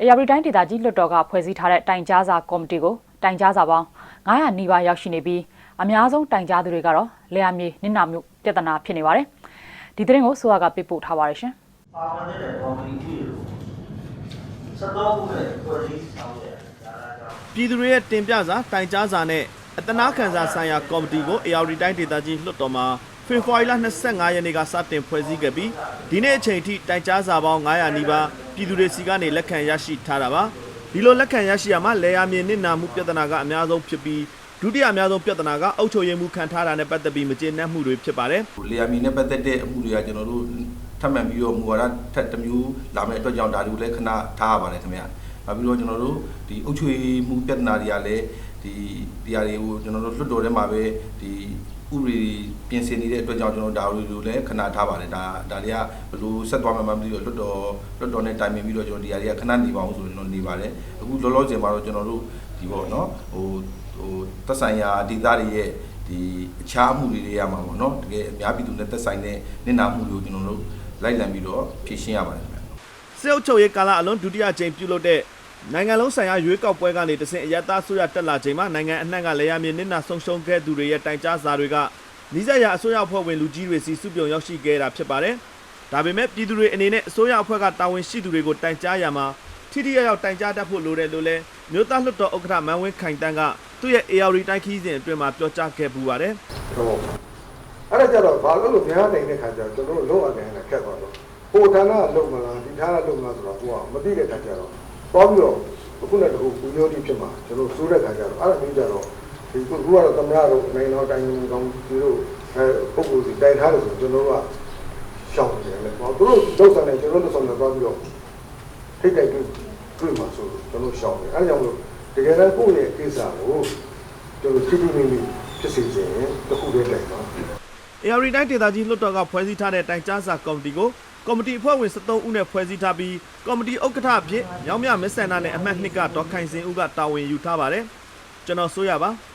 အေယာရီတိုင်းဒေသကြီးလွှတ်တော်ကဖွဲ့စည်းထားတဲ့တိုင်ကြားစာကော်မတီကိုတိုင်ကြားစာပေါင်း900နီးပါးရောက်ရှိနေပြီးအများဆုံးတိုင်ကြားသူတွေကတော့လေယာမြေနစ်နာမှုပြဿနာဖြစ်နေပါတယ်။ဒီသတင်းကိုဆိုရကပေးပို့ထားပါတယ်ရှင်။ပါဝင်တဲ့ကော်မတီကြီးကိုစတော့ခုနဲ့ဖွဲ့စည်းဆောင်ရွက်ဒါကကြောင့်ပြည်သူတွေရဲ့တင်ပြစာတိုင်ကြားစာနဲ့အတနာခံစာဆိုင်ရာကော်မတီကို AR တိုင်းဒေသကြီးလွှတ်တော်မှာဖေဖော်ဝါရီလ25ရက်နေ့ကစတင်ဖွဲ့စည်းခဲ့ပြီးဒီနေ့အချိန်ထိတိုင်ကြားစာပေါင်း900နီးပါး ပြည်သူတွေစီကနေလက်ခံရရှိထားတာပါဒီလိုလက်ခံရရှိရမှာလေယာမြေနစ်နာမှုပြဿနာကအများဆုံးဖြစ်ပြီးဒုတိယအများဆုံးပြဿနာကအုပ်ချုပ်ရေးမှုခံထားတာနဲ့ပတ်သက်ပြီးမကျေနပ်မှုတွေဖြစ်ပါတယ်ဟိုလေယာမီနဲ့ပတ်သက်တဲ့အမှုတွေကကျွန်တော်တို့ထပ်မံပြီးတော့မူဝါဒထပ်တစ်မျိုးလာမယ့်အတွက်ကြောင့်ဒါတွေကိုလည်းခဏထားရပါတယ်ခင်ဗျာ။နောက်ပြီးတော့ကျွန်တော်တို့ဒီအုပ်ချုပ်ရေးမှုပြဿနာတွေကလည်းဒီဒီဟာတွေကိုကျွန်တော်တို့လွတ်တော်ထဲမှာပဲဒီ ဥပဒေပြင်ဆင်နေတဲ့အတွက်ကြောင့်ကျွန်တော်ဒါတွေကိုလည်းခဏထားပါတယ်ဒါဒါတွေကဘယ်လိုဆက်သွားမှမသိတော့လွတ်တော်လွတ်တော်နဲ့တိုင်ပင်ပြီးတော့ကျွန်တော်ဒီဟာတွေကခဏနေပါအောင်ဆိုကျွန်တော်နေပါတယ်အခုလောလောဆယ်မှာတော့ကျွန်တော်တို့ဒီပေါ့နော်ဟိုဟိုသက်ဆိုင်ရာဒေသတွေရဲ့ဒီအခြားအမှုတွေတွေရမှာပေါ့နော်တကယ်အများပြည်သူနဲ့သက်ဆိုင်တဲ့နစ်နာမှုတွေကိုကျွန်တော်တို့လိုက်လံပြီးတော့ဖြေရှင်းရပါတယ်ခင်ဗျာစစ်အုပ်ချုပ်ရေးကာလအလုံးဒုတိယကြိမ်ပြုလုပ်တဲ့ နိုင်ငံလုံးဆိုင်ရာရွေးကောက်ပွဲကနေတဆင့်အရတားဆိုရတက်လာချိန်မှာနိုင်ငံအနှံ့ကလေယာမြေနစ်နာဆုံးရှုံးခဲ့သူတွေရဲ့တိုင်ကြားစာတွေကနီးစပ်ရာအစိုးရအဖွဲ့ဝင်လူကြီးတွေစီစုပြုံရောက်ရှိခဲ့တာဖြစ်ပါတယ်။ဒါပေမဲ့ပြည်သူတွေအနေနဲ့အစိုးရအဖွဲ့ကတာဝန်ရှိသူတွေကိုတိုင်ကြားရမှာထိထိရောက်ရောက်တိုင်ကြားတတ်ဖို့လိုတယ်လို့လည်းမြို့သားလွှတ်တော်ဥက္ကဋ္ဌမန်ဝင်းခိုင်တန်းကသူ့ရဲ့ AR တိုင်းခီးစဉ်အတွင်းမှာပြောကြားခဲ့ပူပါတယ်တော့အဲ့ဒါကြတော့ဘာလို့လို့များနေတဲ့ခါကျတော့ကျွန်တော်တို့လောအကန်နဲ့ခက်သွားတော့ဟိုဌာနကလုံမလားဒီဌာနကလုံမလားဆိုတော့ကိုကမသိတဲ့ခါကျတော့ သွားပြီးတော့အခုနဲ့တခုပူမျိုးတိဖြစ်မှာကျွန်တော်စိုးတဲ့ခါကျတော့အဲ့ဒါမျိုးကြတော့ဒီခုကတော့သမရတို့နိုင်တော့တိုင်းကောင်းဒီတို့အဲပုံကိုစီတိုင်ထားလို့ဆိုကျွန်တော်တို့ကရှောင်းနေတယ်လေဟောသူတို့ဒုက္ခနဲ့ကျွန်တော်တို့ဆောင်နေသွားပြီးတော့ထိတ်တိုက်တွေ့တွေ့မှာဆိုကျွန်တော်ရှောင်းတယ်အဲ့ဒါကြောင့်မလို့တကယ်တမ်းကိုယ့်ရဲ့ကိစ္စကိုကျွန်တော်သိသိမိမိဖြစ်စေခြင်းတခုတည်းတိုင်ပါ။ AR တိုင်းဒေသကြီးလွှတ်တော်ကဖွဲ့စည်းထားတဲ့တိုင်ကြားစာကော်မတီကို ကော်မတီအဖွဲ့ဝင်73ဦးနဲ့ဖွဲ့စည်းထားပြီးကော်မတီဥက္ကဋ္ဌအဖြစ်မြောင်မြမက်ဆန္ဒနဲ့အမှတ်2ကဒေါက်ခိုင်စင်ဦးကတာဝန်ယူထားပါတယ်။ကျွန်တော်ဆိုရပါ။